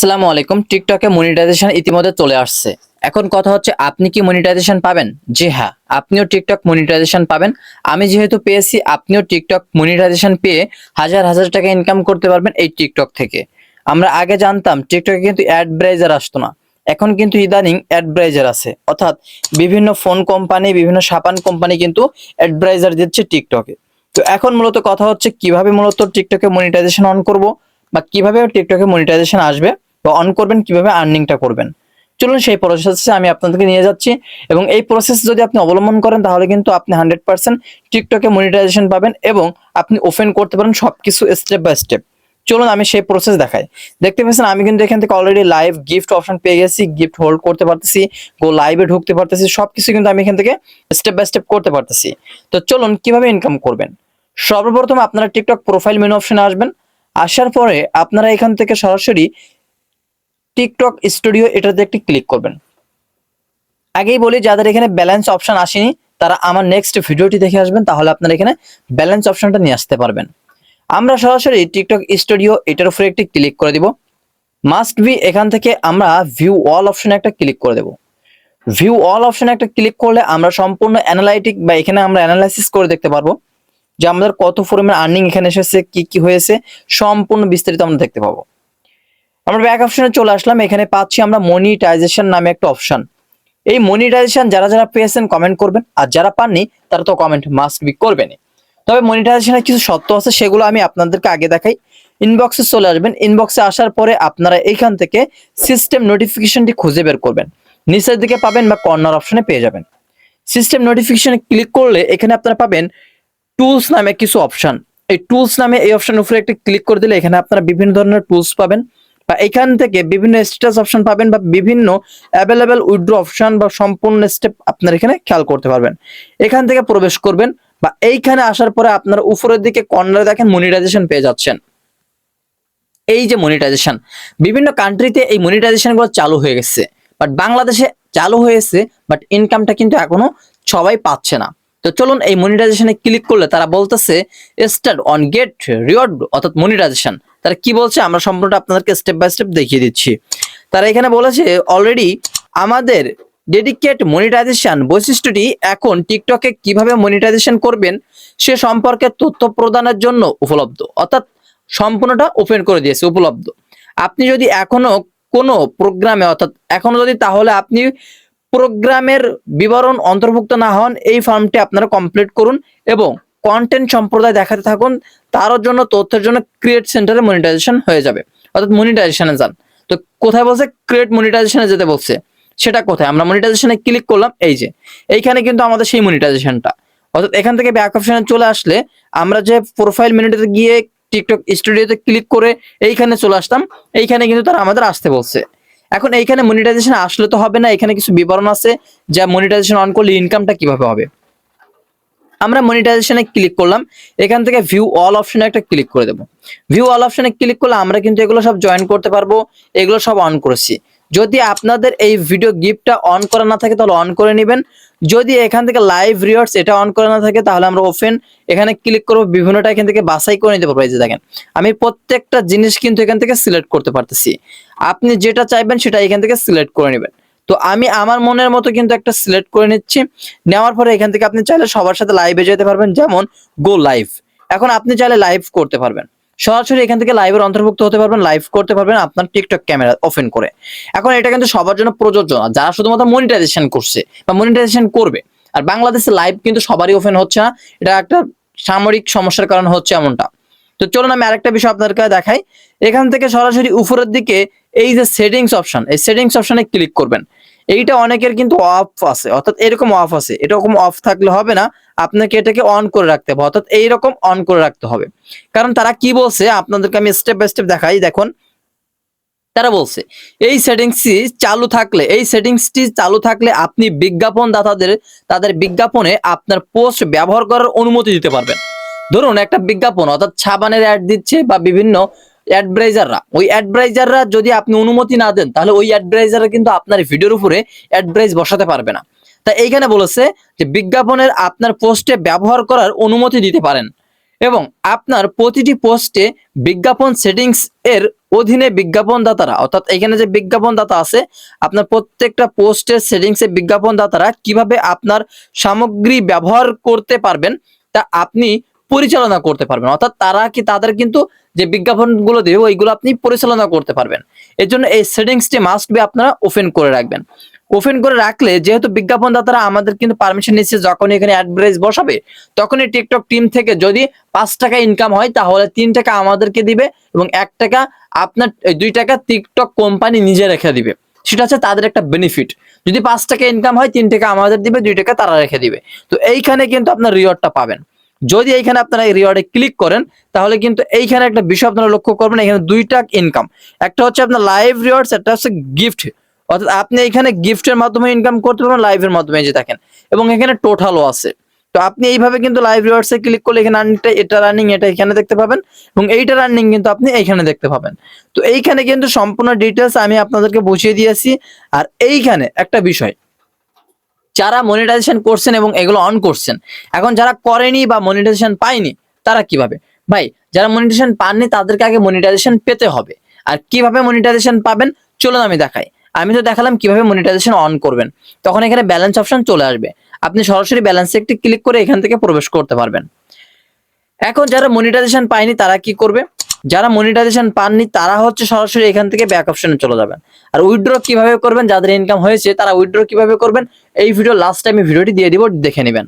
আসসালামু আলাইকুম। টিকটকে মনিটাইজেশন ইতিমধ্যে চলে আসছে। এখন কথা হচ্ছে, আপনি কি মনিটাইজেশন পাবেন? জি হ্যাঁ আপনিও টিকটক মনিটাইজেশন পাবেন। আমি যেহেতু পেয়েছি, আপনিও টিকটক মনিটাইজেশন পেয়ে হাজার হাজার টাকা ইনকাম করতে পারবেন এই টিকটক থেকে। আমরা আগে জানতাম, টিকটকে কিন্তু অ্যাড ব্রাইজার আসতো না। এখন কিন্তু ইদানিং অ্যাড ব্রাইজার আছে। অর্থাৎ বিভিন্ন ফোন কোম্পানি বিভিন্ন সাবান কোম্পানি কিন্তু অ্যাড ব্রাইজার দিচ্ছে টিকটকে। তো এখন মূলত কথা হচ্ছে, কীভাবে মূলত টিকটকে মনিটাইজেশন অন করব বা কীভাবে টিকটকে মনিটাইজেশন আসবে? বা অন করবেন, কীভাবে আর্নিংটা করবেন? চলুন সেই প্রসেসে আমি আপনাদেরকে নিয়ে যাচ্ছি এবং এই প্রসেস যদি আপনি অবলম্বন করেন, তাহলে কিন্তু আপনি হান্ড্রেড পার্সেন্ট টিকটকে মনিটাইজেশন পাবেন এবং আপনি ওপেন করতে পারেন সবকিছু স্টেপ বাই স্টেপ চলুন আমি সেই প্রসেস দেখাই। দেখতে পাচ্ছেন, আমি কিন্তু এখান থেকে অলরেডি লাইভ গিফট অপশন পেয়ে গেছি গিফট হোল্ড করতে পারতেছি গো লাইভে ঢুকতে পারতেছি, সবকিছু কিন্তু আমি এখান থেকে স্টেপ বাই স্টেপ করতে পারতেছি। তো চলুন, কীভাবে ইনকাম করবেন? সর্বপ্রথম আপনারা টিকটক প্রোফাইল মেনু অপশনে আসবেন। আসার পরে আপনারা এখান থেকে সরাসরি টিকটক স্টুডিও এটাতে একটি ক্লিক করবেন। আগেই বলি, যাদের এখানে ব্যালেন্স অপশন আসেনি, তারা আমার নেক্সট ভিডিওটি দেখে আসবেন, তাহলে আপনারা এখানে ব্যালেন্স অপশনটা নিয়ে আসতে পারবেন। আমরা সরাসরি টিকটক স্টুডিও এটার উপরে একটি ক্লিক করে দিব। মাস্ট বি এখান থেকে আমরা ভিউ অল অপশনে একটা ক্লিক করে দেব। ভিউ অল অপশনে একটা ক্লিক করলে আমরা সম্পূর্ণ অ্যানালাইটিক বা এখানে আমরা অ্যানালাইসিস করে দেখতে পারব যে আমাদের কত পরিমাণ আর্নিং এখানে এসেছে, কি কি হয়েছে, সম্পূর্ণ বিস্তারিত আমরা দেখতে পাবো। আমরা ব্যাক অপশনে চলে আসলাম। এখানে পাচ্ছি আমরা মনিটাইজেশন নামে একটা অপশন এই মনিটাইজেশন যারা যারা পেয়েছেন কমেন্ট করবেন, আর যারা পাননি, তারা তো কমেন্ট মাস্ক বি করবেনই। তবে মনিটাইজেশনের কিছু সত্য আছে, সেগুলো আমি আপনাদেরকে আগে দেখাই। ইনবক্সে চলে আসবেন। ইনবক্সে আসার পরে আপনারা এইখান থেকে সিস্টেম নোটিফিকেশনটি খুঁজে বের করবেন। নিচের দিকে পাবেন বা কর্নার অপশনে পেয়ে যাবেন। সিস্টেম নোটিফিকেশনে ক্লিক করলে এখানে আপনারা পাবেন টুলস নামে কিছু অপশন এই টুলস নামে এই অপশনের উপরে একটা ক্লিক করে দিলে এখানে আপনারা বিভিন্ন ধরনের টুলস পাবেন। বা এখান থেকে বিভিন্ন স্ট্যাটাস অপশন পাবেন বা বিভিন্ন অ্যাভেলেবেল উইথড্র অপশন বা সম্পূর্ণ স্টেপ আপনার এখানে খেয়াল করতে পারবেন। এখান থেকে প্রবেশ করবেন বা এইখানে আসার পরে আপনার উপরের দিকে কর্নারে দেখেন মনিটাইজেশন পেয়ে যাচ্ছেন। এই যে মনিটাইজেশন বিভিন্ন কান্ট্রিতে এই মনিটাইজেশনগুলো চালু হয়ে গেছে। বাট বাংলাদেশে চালু হয়েছে বাট ইনকামটা কিন্তু এখনও সবাই পাচ্ছে না। তো চলুন এই মনিটাইজেশনে ক্লিক করলে তারা বলতেছে স্টার্ট অন গেট রিওয়ার্ড অর্থাৎ মনিটাইজেশন তারা কি বলছে? আমরা সম্পূর্ণ আপনাদেরকে স্টেপ বাই স্টেপ দেখিয়ে দিচ্ছি। তারা এখানে বলেছে অলরেডি আমাদের ডেডিকেট মনিটাইজেশন বৈশিষ্ট্যটি এখন টিকটকে কীভাবে মনিটাইজেশন করবেন, সে সম্পর্কে তথ্য প্রদানের জন্য উপলব্ধ। অর্থাৎ সম্পূর্ণটা ওপেন করে দিয়েছে, উপলব্ধ। আপনি যদি এখনও কোনো প্রোগ্রামে অর্থাৎ এখনও যদি তাহলে আপনি প্রোগ্রামের বিবরণ অন্তর্ভুক্ত না হন, এই ফর্মটি আপনারা কমপ্লিট করুন এবং কন্টেন্ট সম্প্রদায় দেখাতে থাকুন, তার জন্য তথ্যের জন্য ক্রিয়েট সেন্টারে মনিটাইজেশন হয়ে যাবে। অর্থাৎ মনিটাইজেশনে যান। তো কোথায় বলছে? ক্রিয়েট মনিটাইজেশনে যেতে বলছে। সেটা কোথায়? আমরা মনিটাইজেশনে ক্লিক করলাম, এই যে। এইখানে কিন্তু আমাদের সেই মনিটাইজেশনটা অর্থাৎ এখান থেকে ব্যাক অপশনে চলে আসলে আমরা যে প্রোফাইল মেনুতে গিয়ে টিকটক স্টুডিওতে ক্লিক করে এইখানে চলে আসতাম, এইখানে কিন্তু তারা আমাদের আসতে বলছে। এখন এইখানে মনিটাইজেশন আসলে তো হবে না, এখানে কিছু বিবরণ আছে, যা মনিটাইজেশন অন করলে ইনকামটা কীভাবে হবে? আমরা মনিটাইজেশনে ক্লিক করলাম, এখান থেকে ভিউ অল অপশনে একটা ক্লিক করে দেবো। ভিউ অল অপশনে ক্লিক করলে আমরা কিন্তু এগুলো সব জয়েন করতে পারব, এগুলো সব অন করেছি। যদি আপনাদের এই ভিডিও গিফটটা অন করা না থাকে তাহলে অন করে নেবেন। যদি এখান থেকে লাইভ রিওয়ার্ডস এটা অন করা না থাকে তাহলে আমরা ওপেন এখানে ক্লিক করব, বিভিন্নটা এখান থেকে বাছাই করে নিতে পারব। এই যে দেখেন, আমি প্রত্যেকটা জিনিস কিন্তু এখান থেকে সিলেক্ট করতে পারতেছি। আপনি যেটা চাইবেন সেটা এখান থেকে সিলেক্ট করে নেবেন। তো আমি আমার মনের মতো কিন্তু একটা সিলেক্ট করে নিচ্ছি। নেওয়ার পরে এখান থেকে আপনি চাইলে সবার সাথে লাইভে যেতে পারবেন, যেমন গো লাইভ এখন আপনি চাইলে লাইভ করতে পারবেন। সরাসরি এখান থেকে লাইভের অন্তর্ভুক্ত হতে পারবেন লাইভ করতে পারবেন আপনার টিকটক ক্যামেরা ওপেন করে। এখন এটা কিন্তু সবার জন্য প্রযোজ্য না। যারা শুধুমাত্র মনিটাইজেশন করছে বা মনিটাইজেশন করবে, আর বাংলাদেশে লাইভ কিন্তু সবারই ওপেন হচ্ছে না, এটা একটা সামরিক সমস্যার কারণে হচ্ছে এমনটা। তো চলুন আমি আরেকটা বিষয় আপনাদেরকে দেখাই। এখান থেকে সরাসরি উপরের দিকে এই যে সেটিংস অপশন এই সেটিংস অপশনে ক্লিক করবেন। এইটা অনেকের কিন্তু অফ আছে, অর্থাৎ এরকম অফ আছে। এরকম অফ থাকলে হবে না, আপনাকে এটাকে অন করে রাখতে হবে, অর্থাৎ এইরকম অন করে রাখতে হবে। কারণ তারা কি বলছে? আপনাদেরকে আমি স্টেপ বাই স্টেপ দেখাই, দেখুন। তারা বলছে, এই সেটিংসটি চালু থাকলে, এই সেটিংসটি চালু থাকলে আপনি বিজ্ঞাপন দাতাদের তাদের বিজ্ঞাপনে আপনার পোস্ট ব্যবহার করার অনুমতি দিতে পারবেন। ধরুন একটা বিজ্ঞাপন, অর্থাৎ সাবানের অ্যাড দিচ্ছে বা বিভিন্ন অ্যাডভাইজাররা ওই অ্যাডভাইজাররা যদি আপনি অনুমতি না দেন, তাহলে ওই অ্যাডভাইজাররা কিন্তু আপনার ভিডিওর উপরে অ্যাডভাইস বসাতে পারবে না। তা এইখানে বলেছে যে বিজ্ঞাপনের আপনার পোস্টে ব্যবহার করার অনুমতি দিতে পারেন এবং আপনার প্রতিটি পোস্টে বিজ্ঞাপন সেটিংস এর অধীনে বিজ্ঞাপন দাতারা অর্থাৎ এখানে যে বিজ্ঞাপন দাতা আছে, আপনার প্রত্যেকটা পোস্টের সেটিংস এর বিজ্ঞাপন দাতারা কীভাবে আপনার সামগ্রী ব্যবহার করতে পারবেন, তা আপনি পরিচালনা করতে পারবেন। অর্থাৎ তারা কি তাদের কিন্তু যে বিজ্ঞাপনগুলো দেবে, ওইগুলো আপনি পরিচালনা করতে পারবেন। এর জন্য এই সেটিংসটি মাস্ট বি আপনারা ওপেন করে রাখবেন। ওপেন করে রাখলে যেহেতু বিজ্ঞাপন দাতারা আমাদের কিন্তু পারমিশন নিচ্ছে যখন এখানে অ্যাডভার্টাইজ বসাবে, তখনই টিকটক টিম থেকে যদি পাঁচ টাকা ইনকাম হয়, তাহলে তিন টাকা আমাদেরকে দিবে এবং এক টাকা আপনার দুই টাকা টিকটক কোম্পানি নিজে রেখে দিবে। সেটা হচ্ছে তাদের একটা বেনিফিট যদি পাঁচ টাকা ইনকাম হয়, তিন টাকা আমাদের দিবে, দুই টাকা তারা রেখে দিবে। তো এইখানে কিন্তু আপনার রিওয়ার্ডটা পাবেন। যদি এইখানে আপনারা এই রিওয়ার্ডে ক্লিক করেন, তাহলে কিন্তু এইখানে একটা বিষয় আপনারা লক্ষ্য করবেন, এখানে দুইটা ইনকাম একটা হচ্ছে আপনার লাইভ রিওয়ার্ডস একটা হচ্ছে গিফট অর্থাৎ আপনি এখানে গিফটের মাধ্যমে ইনকাম করতে পারবেন লাইভের মাধ্যমে যে দেখেন। এবং এখানে টোটালও আছে। তো আপনি এইভাবে কিন্তু লাইভ রিওয়ার্ডসে ক্লিক করলে এখানে আর্নিংটা এটা রানিং এটা এখানে দেখতে পাবেন। এবং এইটা রানিং কিন্তু আপনি এইখানে দেখতে পাবেন। তো এইখানে কিন্তু সম্পূর্ণ ডিটেলস আমি আপনাদেরকে বুঝিয়ে দিয়েছি। আর এইখানে একটা বিষয় যারা মনিটাইজেশন করছেন এবং এগুলো অন করছেন, এখন যারা করেনি বা মনিটাইজেশন পায়নি, তারা কীভাবে? ভাই, যারা মনিটাইজেশন পাননি, তাদেরকে আগে মনিটাইজেশন পেতে হবে। আর কীভাবে মনিটাইজেশন পাবেন? চলুন আমি দেখাই। আমি তো দেখালাম কীভাবে মনিটাইজেশন অন করবেন। তখন এখানে ব্যালেন্স অপশন চলে আসবে। আপনি সরাসরি ব্যালেন্সে একটি ক্লিক করে এখান থেকে প্রবেশ করতে পারবেন। এখন যারা মনিটাইজেশন পায়নি, তারা কি করবে? যারা মনিটাইজেশন পাননি, তারা হচ্ছে সরাসরি এখান থেকে ব্যাক অপশনে চলে যাবেন। আর উইথড্র কীভাবে করবেন, যাদের ইনকাম হয়েছে, তারা উইথড্র কীভাবে করবেন, এই ভিডিও লাস্ট টাইমে ভিডিওটি দিয়ে দিব, দেখে নেবেন।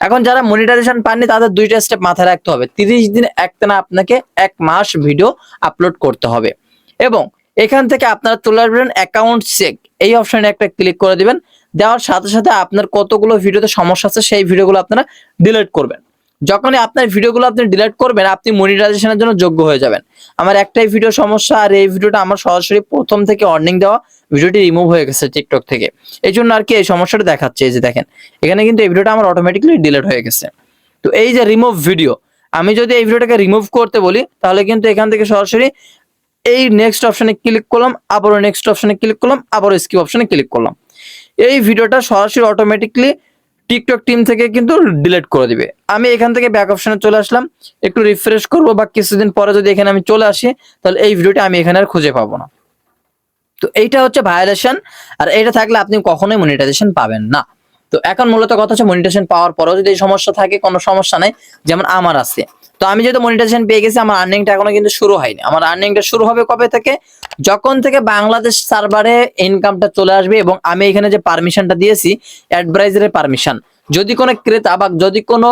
এখন যারা মনিটাইজেশন পাননি, তাদের দুইটা স্টেপ মাথায় রাখতে হবে। তিরিশ দিন একটানা আপনাকে এক মাস ভিডিও আপলোড করতে হবে। এবং এখান থেকে আপনারা তুলে আসবেন অ্যাকাউন্ট চেক এই অপশনে একটা ক্লিক করে দিবেন। দেওয়ার সাথে সাথে আপনার কতগুলো ভিডিওতে সমস্যা আছে, সেই ভিডিওগুলো আপনারা ডিলিট করবেন। যখনই আপনার ভিডিওগুলো আপনি ডিলিট করবেন, আপনি মনিটাইজেশনের জন্য যোগ্য হয়ে যাবেন। আমার একটাই ভিডিও সমস্যা, আর এই ভিডিওটা আমার সরাসরি প্রথম থেকে অর্নিং দেওয়া ভিডিওটি রিমুভ হয়ে গেছে টিকটক থেকে। এই জন্য আর কি এই সমস্যাটা দেখাচ্ছে, এই যে দেখেন, এখানে কিন্তু এই ভিডিওটা আমার অটোমেটিকলি ডিলিট হয়ে গেছে। তো এই যে রিমুভ ভিডিও আমি যদি এই ভিডিওটাকে রিমুভ করতে বলি, তাহলে কিন্তু এখান থেকে সরাসরি এই নেক্সট অপশনে ক্লিক করলাম, আবারও নেক্সট অপশনে ক্লিক করলাম, আবারও স্কিপ অপশনে ক্লিক করলাম। এই ভিডিওটা সরাসরি অটোমেটিকলি টিকটক টিম থেকে কিন্তু ডিলিট করে দিবে। আমি এখান থেকে ব্যাক অপশনে চলে আসলাম। একটু রিফ্রেশ করব, বা কিছুদিন পরে যদি এখানে আমি চলে আসি, তাহলে এই ভিডিওটা আমি এখানে আর খুঁজে পাবো না। তো এইটা হচ্ছে ভায়োলেশন আর এটা থাকলে আপনি কখনোই মনিটাইজেশন পাবেন না। তো এখন মূলত কথা হচ্ছে মনিটাইজেশন পাওয়ার পরেও যদি এই সমস্যা থাকে, কোনো সমস্যা নাই, যেমন আমার আছে। তো আমি যেহেতু মনিটাইজেশন পেয়ে গেছি, আমার আর্নিংটা এখনও কিন্তু শুরু হয়নি। আমার আর্নিংটা শুরু হবে কবে থেকে? যখন থেকে বাংলাদেশ সার্ভারে ইনকামটা চলে আসবে এবং আমি এখানে যে পারমিশনটা দিয়েছি অ্যাডভাইজারের পারমিশন যদি কোনো ক্রেতা বা যদি কোনো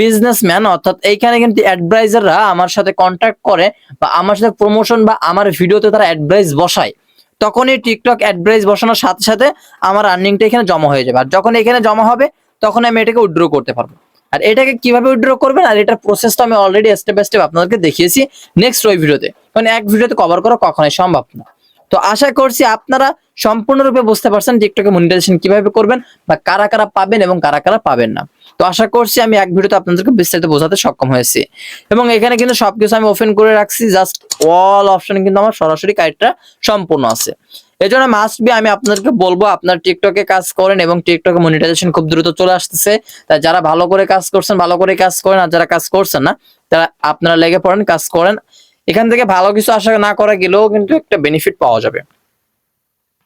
বিজনেসম্যান অর্থাৎ এইখানে কিন্তু অ্যাডভাইজাররা আমার সাথে কন্ট্যাক্ট করে বা আমার সাথে প্রমোশন বা আমার ভিডিওতে তারা অ্যাডভাইস বসায়, তখনই টিকটক অ্যাডভাইস বসানোর সাথে সাথে আমার আর্নিংটা এখানে জমা হয়ে যাবে। আর যখন এখানে জমা হবে, তখন আমি এটাকে উইথড্র করতে পারব। আর এটাকে কীভাবে উইথড্র করবেন আর এটার প্রসেসটা আমি অলরেডি স্টেপ বাই স্টেপ আপনাদেরকে দেখিয়েছি নেক্সট ওই ভিডিওতে। কারণ এক ভিডিওতে কভার করা কখনোই সম্ভব না। তো আশা করছি আপনারা সম্পূর্ণরূপে বুঝতে পারছেন টিকটকে মনিটাইজেশন কীভাবে করবেন বা কারা কারা পাবেন এবং কারা কারা পাবেন না। তো আশা করছি আমি এক ভিডিওতে আপনাদেরকে বিস্তারিত বোঝাতে সক্ষম হয়েছি। এবং এখানে কিন্তু সবকিছু আমি ওপেন করে রাখছি জাস্ট অল অপশন কিন্তু আমার সরাসরি কাইটটা সম্পূর্ণ আছে। এই জন্য মাস্ট বি আমি আপনাদেরকে বলব, আপনার টিকটকে কাজ করেন এবং টিকটকে মনিটাইজেশন খুব দ্রুত চলে আসতেছে। তাই যারা ভালো করে কাজ করছেন, ভালো করে কাজ করেন, আর যারা কাজ করছেন না, তারা আপনারা লেগে পড়েন, কাজ করেন। এখান থেকে ভালো কিছু আশা না করা গেলেও কিন্তু একটা বেনিফিট পাওয়া যাবে।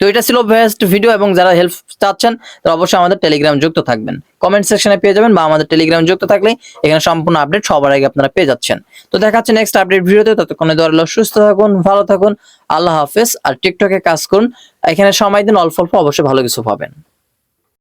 তো এটা ছিল বেস্ট ভিডিও এবং যারা হেল্প চাচ্ছেন, তারা অবশ্যই আমাদের টেলিগ্রাম যুক্ত থাকবেন। কমেন্ট সেকশনে পেয়ে যাবেন বা আমাদের টেলিগ্রাম যুক্ত থাকলে এখানে সম্পূর্ণ আপডেট সবার আগে আপনারা পেয়ে যাচ্ছেন। তো দেখা হচ্ছে নেক্সট আপডেট ভিডিওতে, ততক্ষণে দরল সুস্থ থাকুন, ভালো থাকুন, আল্লাহ হাফেজ, আর টিকটকে কাজ করুন। এখানে সময় দিন, অল্প অল্প অবশ্যই ভালো কিছু পাবেন।